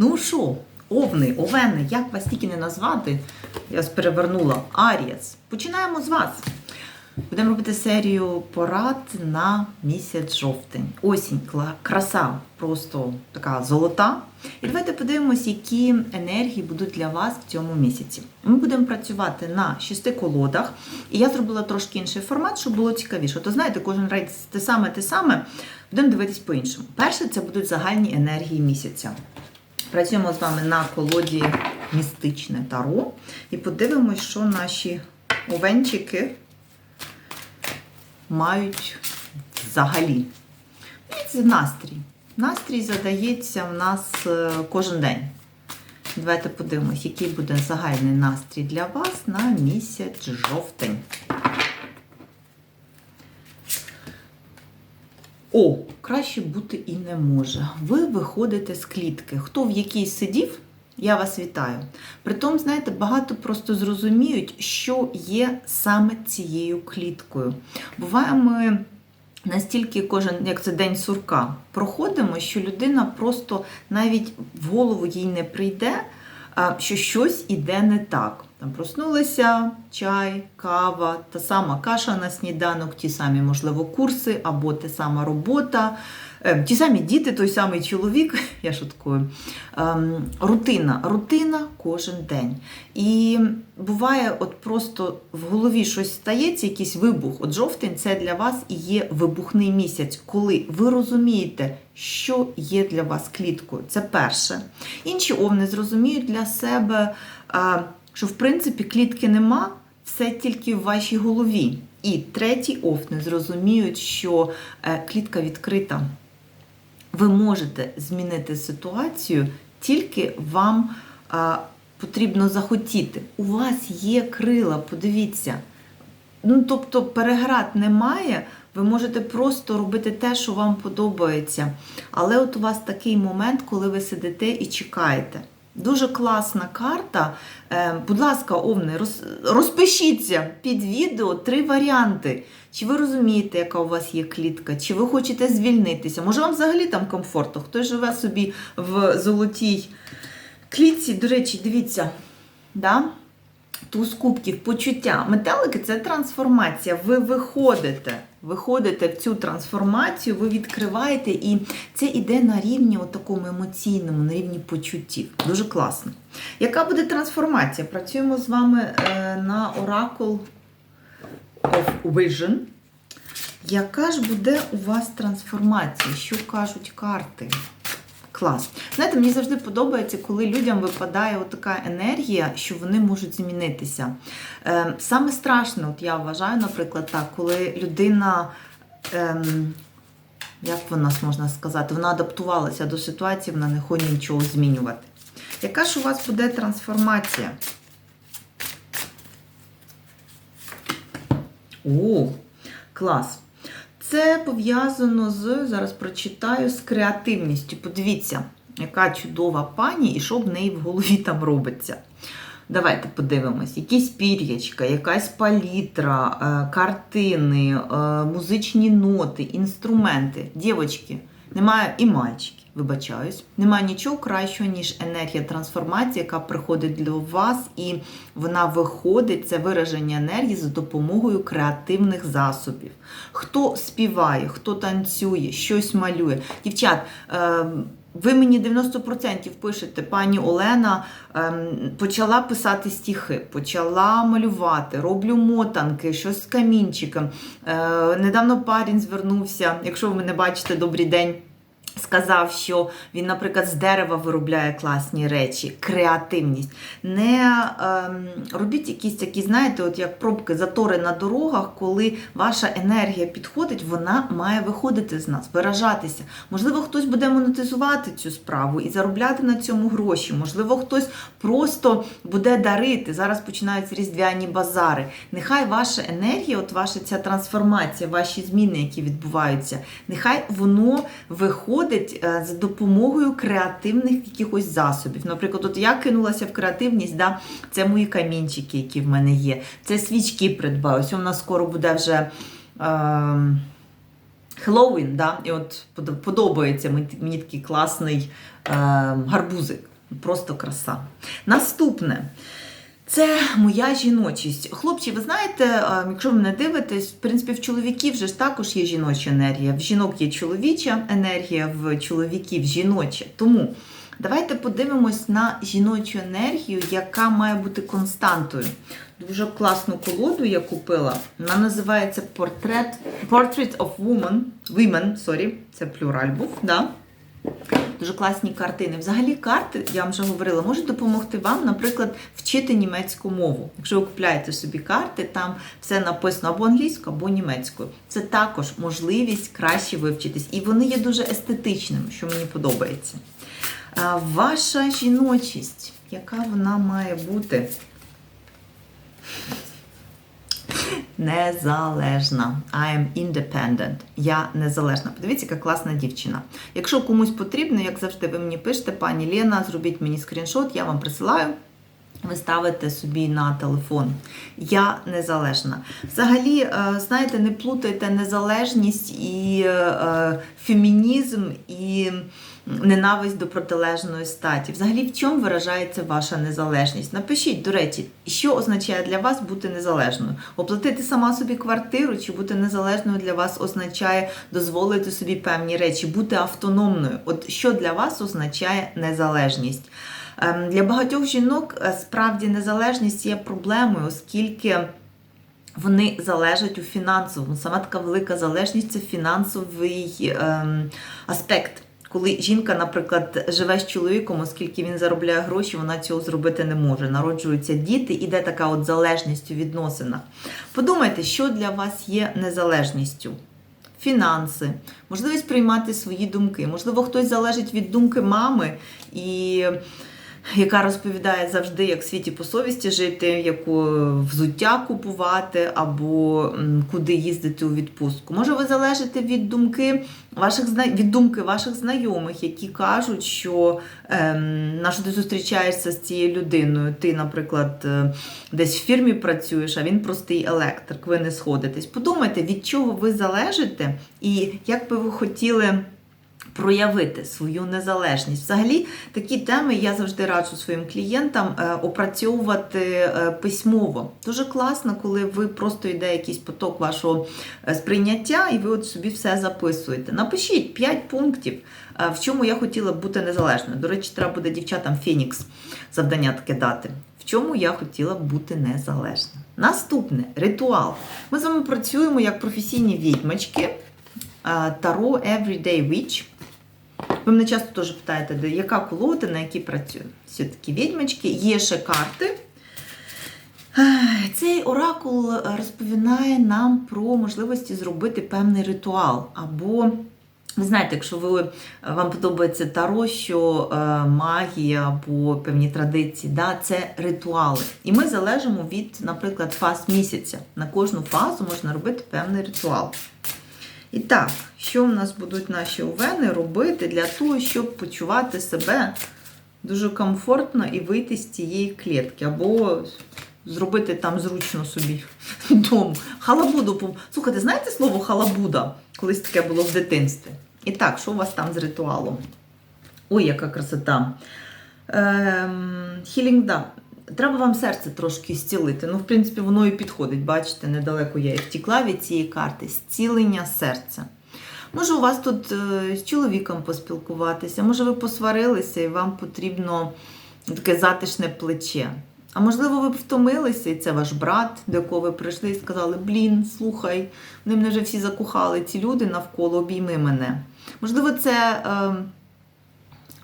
Ну що, овни, овени, як вас тільки не назвати? Я перевернула. Арієс. Починаємо з вас. Будемо робити серію порад на місяць жовтень. Осінь, краса, просто така золота. І давайте подивимось, які енергії будуть для вас в цьому місяці. Ми будемо працювати на шести колодах, і я зробила трошки інший формат, щоб було цікавіше. То знаєте, кожен рейд те саме, те саме. Будемо дивитись по-іншому. Перше, це будуть загальні енергії місяця. Працюємо з вами на колоді містичне таро і подивимось, що наші овенчики мають взагалі. Це настрій. Настрій задається в нас е, кожен день. Давайте подивимось, який буде загальний настрій для вас на місяць жовтень. О, краще бути і не може. Ви виходите з клітки. Хто в якій сидів, я вас вітаю. Притом, знаєте, багато просто зрозуміють, що є саме цією кліткою. Буває, ми настільки кожен, як це день сурка, проходимо, що людина просто навіть в голову їй не прийде, що щось іде не так. Там проснулися чай, кава, та сама каша на сніданок, ті самі, можливо, курси або та сама робота, е, ті самі діти, той самий чоловік, я шуткую. Ем, Рутина, рутина кожен день. І буває, от просто в голові щось стається, якийсь вибух. От жовтень це для вас і є вибухний місяць, коли ви розумієте, що є для вас кліткою. Це перше. Інші овни зрозуміють для себе, а, що в принципі клітки нема, все тільки в вашій голові. І третій овни зрозуміють, що е, клітка відкрита. Ви можете змінити ситуацію, тільки вам потрібно захотіти. У вас є крила, подивіться. Ну, тобто, переград немає, ви можете просто робити те, що вам подобається. Але от у вас такий момент, коли ви сидите і чекаєте. Дуже класна карта. Е, будь ласка, Овни, розпишіться під відео три варіанти. Чи ви розумієте, яка у вас є клітка, чи ви хочете звільнитися? Може, вам взагалі там комфортно? Хтось живе собі в золотій клітці. До речі, дивіться, да? Туз кубків, почуття. Метелики це трансформація. Ви виходите, виходите в цю трансформацію, ви відкриваєте, і це йде на рівні такому емоційному, на рівні почуттів. Дуже класно. Яка буде трансформація? Працюємо з вами е, на Oracle of Vision. Яка ж буде у вас трансформація? Що кажуть карти? Клас. Знаєте, мені завжди подобається, коли людям випадає така енергія, що вони можуть змінитися. Е, Саме страшне, от я вважаю, наприклад, так, коли людина, ем, як вона можна сказати, вона адаптувалася до ситуації, вона не хоче нічого змінювати. Яка ж у вас буде трансформація? О, клас. Це пов'язано з, зараз прочитаю, з креативністю. Подивіться, яка чудова пані і що в неї в голові там робиться. Давайте подивимось, якісь пір'ячка, якась палітра, е, картини, е, музичні ноти, інструменти. Дівочки, немає і мальчики, вибачаюсь. Немає нічого кращого, ніж енергія трансформації, яка приходить до вас, і вона виходить, це вираження енергії за допомогою креативних засобів. Хто співає, хто танцює, щось малює. Дівчат, е, ви мені 90% пишете, пані Олена ем, почала писати стіхи, почала малювати, роблю мотанки, щось з камінчиком. Е, недавно парень звернувся, якщо ви мене бачите, добрий день. Сказав, що він, наприклад, з дерева виробляє класні речі, креативність. Не ем, робіть якісь такі, знаєте, от як пробки, затори на дорогах, коли ваша енергія підходить, вона має виходити з нас, виражатися. Можливо, хтось буде монетизувати цю справу і заробляти на цьому гроші. Можливо, хтось просто буде дарити. Зараз починаються різдвяні базари. Нехай ваша енергія, от ваша ця трансформація, ваші зміни, які відбуваються, нехай воно виходить е, за допомогою креативних якихось засобів. Наприклад, от я кинулася в креативність, да, це мої камінчики, які в мене є. Це свічки придбаю. У нас скоро буде вже. Е, Хеллоуін, да? і от подобається мені такий класний е, гарбузик. Просто краса. Наступне. Це моя жіночість. Хлопці, ви знаєте, якщо ви мене дивитесь, в принципі, в чоловіків вже ж також є жіноча енергія. В жінок є чоловіча енергія, в чоловіків жіноча. Тому давайте подивимось на жіночу енергію, яка має бути константою. Дуже класну колоду я купила. Вона називається Portrait, Portrait of Woman. Women, sorry, це плюраль був. Да? Дуже класні картини. Взагалі, карти, я вам вже говорила, можуть допомогти вам, наприклад, вчити німецьку мову. Якщо ви купляєте собі карти, там все написано або англійською, або німецькою. Це також можливість краще вивчитись. І вони є дуже естетичними, що мені подобається. Ваша жіночість, яка вона має бути? Незалежна. I am independent. Я незалежна. Подивіться, яка класна дівчина. Якщо комусь потрібно, як завжди, ви мені пишете, пані Лена, зробіть мені скріншот, я вам присилаю. Ви ставите собі на телефон. Я незалежна. Взагалі, е, знаєте, не плутайте незалежність і е, фемінізм і ненависть до протилежної статі. Взагалі, в чому виражається ваша незалежність? Напишіть, до речі, що означає для вас бути незалежною? Оплатити сама собі квартиру чи бути незалежною для вас означає дозволити собі певні речі, бути автономною. От що для вас означає незалежність? Ем, Для багатьох жінок е, справді незалежність є проблемою, оскільки вони залежать у фінансовому. Сама така велика залежність це фінансовий ем, аспект. Коли жінка, наприклад, живе з чоловіком, оскільки він заробляє гроші, вона цього зробити не може. Народжуються діти, іде така от залежність у відносинах. Подумайте, що для вас є незалежністю. Фінанси, можливість приймати свої думки. Можливо, хтось залежить від думки мами, і яка розповідає завжди, як в світі по совісті жити, яку взуття купувати, або куди їздити у відпустку. Може, ви залежите від думки ваших від думки ваших знайомих, які кажуть, що ем, на що ти зустрічаєшся з цією людиною. Ти, наприклад, е, десь в фірмі працюєш, а він простий електрик, ви не сходитесь. Подумайте, від чого ви залежите, і як би ви хотіли проявити свою незалежність. Взагалі, такі теми я завжди раджу своїм клієнтам е, опрацьовувати е, письмово. Дуже класно, коли ви просто йде якийсь поток вашого е, сприйняття, і ви от собі все записуєте. Напишіть 5 пунктів, в чому я хотіла б бути незалежною. До речі, треба буде дівчатам Фенікс завдання таке дати. В чому я хотіла б бути незалежна. Наступне ритуал. Ми з вами працюємо як професійні відьмачки. Таро Everyday Witch. Ви мене часто теж питаєте, де яка колода, на якій працюю. Все-таки відьмачки, є ще карти. Цей оракул розповідає нам про можливості зробити певний ритуал. Або, ви знаєте, якщо ви, вам подобається таро, що е, магія або певні традиції, да, це ритуали. І ми залежимо від, наприклад, фаз місяця. На кожну фазу можна робити певний ритуал. І так, що в нас будуть наші овени робити для того, щоб почувати себе дуже комфортно і вийти з цієї клітки, або зробити там зручно собі дому. Халабуду. Слухайте, знаєте слово халабуда? Колись таке було в дитинстві. І так, що у вас там з ритуалом? Ой, яка красота. Ем, Хілінг, да. Треба вам серце трошки зцілити. Ну, в принципі, воно і підходить. Бачите, недалеко я і втікла від цієї карти. Зцілення серця. Може, у вас тут е, з чоловіком поспілкуватися, може, ви посварилися і вам потрібно таке затишне плече. А можливо, ви втомилися, і це ваш брат, до якого ви прийшли і сказали: Блін, слухай, вони мене вже всі закохали, ці люди навколо обійми мене. Можливо, це. Е,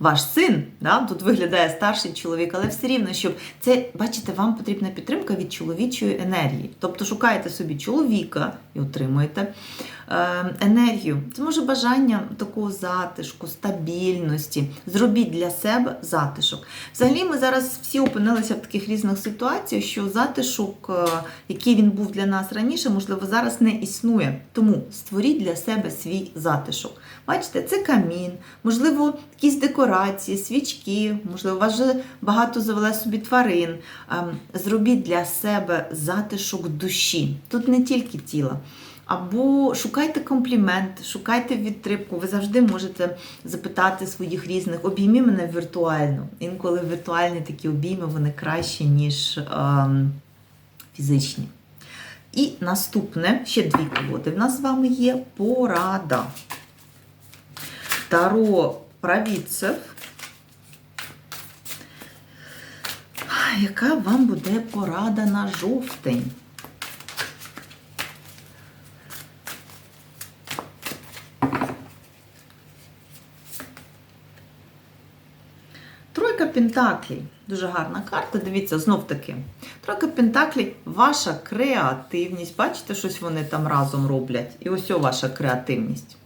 ваш син, да? тут виглядає старший чоловік, але все рівно, щоб це, бачите, вам потрібна підтримка від чоловічої енергії. Тобто шукаєте собі чоловіка і отримуєте енергію. Це може бажання такого затишку, стабільності. Зробіть для себе затишок. Взагалі, ми зараз всі опинилися в таких різних ситуаціях, що затишок, е, який він був для нас раніше, можливо, зараз не існує. Тому створіть для себе свій затишок. Бачите, це камін, можливо, якісь декорації, свічки, можливо, у вас вже багато завеле собі тварин. Ем, Зробіть для себе затишок душі. Тут не тільки тіла, Або шукайте комплімент, шукайте відтримку. Ви завжди можете запитати своїх різних обіймі мене віртуально. Інколи віртуальні такі обійми вони кращі, ніж ем, фізичні. І наступне, ще дві колоди. В нас з вами є порада. Таро правіцев. Яка вам буде порада на жовтень? Тройка Пентаклі Дуже гарна карта. Дивіться, знов таки. Тройка Пентаклей ваша креативність. Бачите, щось вони там разом роблять. І ось ваша креативність.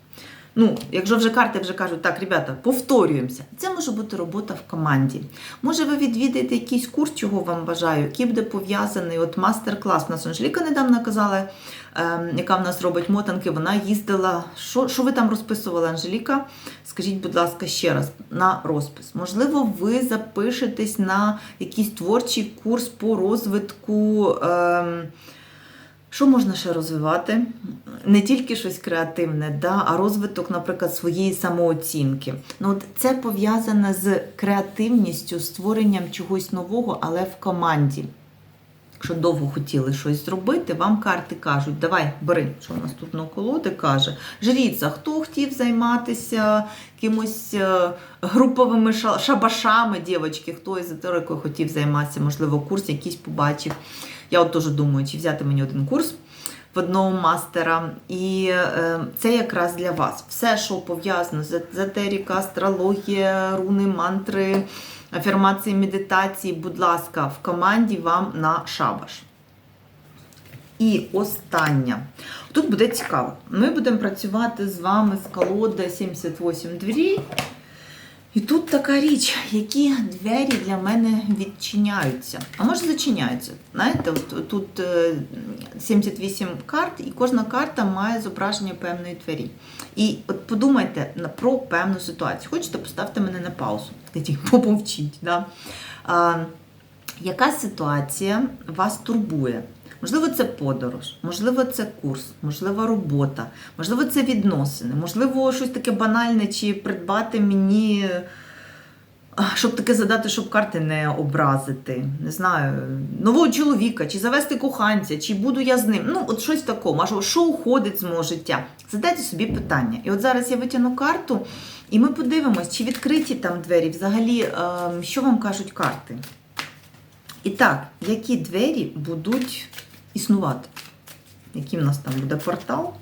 Ну, якщо вже карти вже кажуть, так, ребята, повторюємося. Це може бути робота в команді. Може, ви відвідаєте якийсь курс, чого вам бажаю, який буде пов'язаний. От мастер-клас. У нас Анжеліка недавно казала, ем, яка в нас робить мотанки, вона їздила. Що, що ви там розписували, Анжеліка? Скажіть, будь ласка, ще раз на розпис. Можливо, ви запишетесь на якийсь творчий курс по розвитку. Ем, що можна ще розвивати? Не тільки щось креативне, да, а розвиток, наприклад, своєї самооцінки. Ну, от Це пов'язане з креативністю, створенням чогось нового, але в команді. Якщо довго хотіли щось зробити, вам карти кажуть, давай, бери, що у нас тут на колоди каже. Жріться, хто хотів займатися якимось е, груповими шабашами, дівчатки, хто езотерикою хотів займатися, можливо, курс якийсь побачив. Я от теж думаю, чи взяти мені один курс в одного мастера. І е, це якраз для вас. Все, що пов'язано з езотерика, астрологія, руни, мантри, афірмації, медитації, будь ласка, в команді вам на шабаш. І останнє. Тут буде цікаво. Ми будемо працювати з вами з колоди 78 дверей. І тут така річ, які двері для мене відчиняються. А може зачиняються. Знаєте, от тут е, 78 карт, і кожна карта має зображення певної двері. І от подумайте про певну ситуацію. Хочете, поставте мене на паузу. Помовчіть. Да? А, яка ситуація вас турбує? Можливо, це подорож, можливо, це курс, можливо, робота, можливо, це відносини, можливо, щось таке банальне, чи придбати мені, щоб таке задати, щоб карти не образити. Не знаю, нового чоловіка, чи завести коханця, чи буду я з ним. Ну, от щось такого, а що- уходить з мого життя. Задайте собі питання. І от зараз я витягну карту, і ми подивимось, чи відкриті там двері, взагалі, ем, що вам кажуть карти. І так, які двері будуть існувати? Який в нас там буде портал?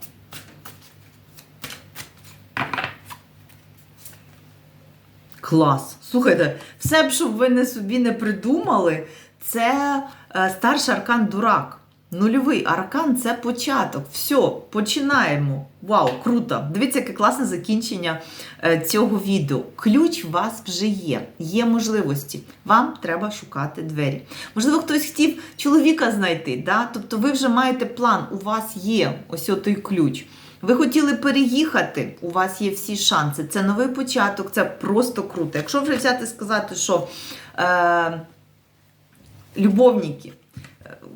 Клас! Слухайте, все б, щоб ви не собі не придумали, це е, старший аркан дурак. Нульовий аркан це початок. Все, починаємо. Вау, круто! Дивіться, яке класне закінчення е, цього відео. Ключ у вас вже є, є можливості. Вам треба шукати двері. Можливо, хтось хотів чоловіка знайти. Да? Тобто ви вже маєте план, у вас є ось той ключ. Ви хотіли переїхати, у вас є всі шанси. Це новий початок, це просто круто. Якщо вже взяти сказати, що е, любовники,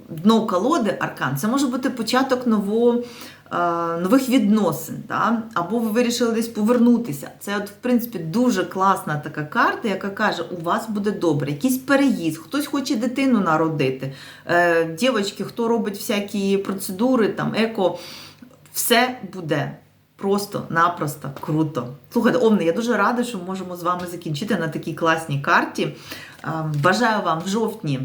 дно колоди, аркан, це може бути початок нового. е, Нових відносин, да? або ви вирішили десь повернутися. Це, от, в принципі, дуже класна така карта, яка каже, у вас буде добре, якийсь переїзд, хтось хоче дитину народити. Е, Дівчатки, хто робить всякі процедури, там, еко, все буде просто-напросто круто. Слухайте, Овни, я дуже рада, що можемо з вами закінчити на такій класній карті. Е, Бажаю вам в жовтні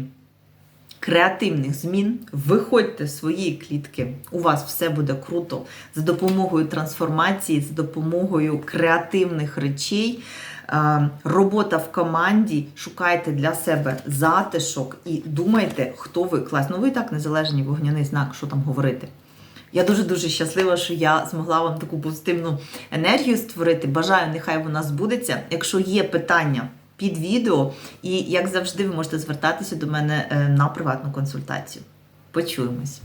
креативних змін. Виходьте з своєї клітки. У вас все буде круто за допомогою трансформації, за допомогою креативних речей. Е, Робота в команді, шукайте для себе затишок і думайте, хто ви клас. Ну ви і так незалежний вогняний знак, що там говорити. Я дуже-дуже щаслива, що я змогла вам таку позитивну енергію створити. Бажаю, нехай вона збудеться. Якщо є питання під відео, і як завжди, ви можете звертатися до мене е, на приватну консультацію. Почуємось.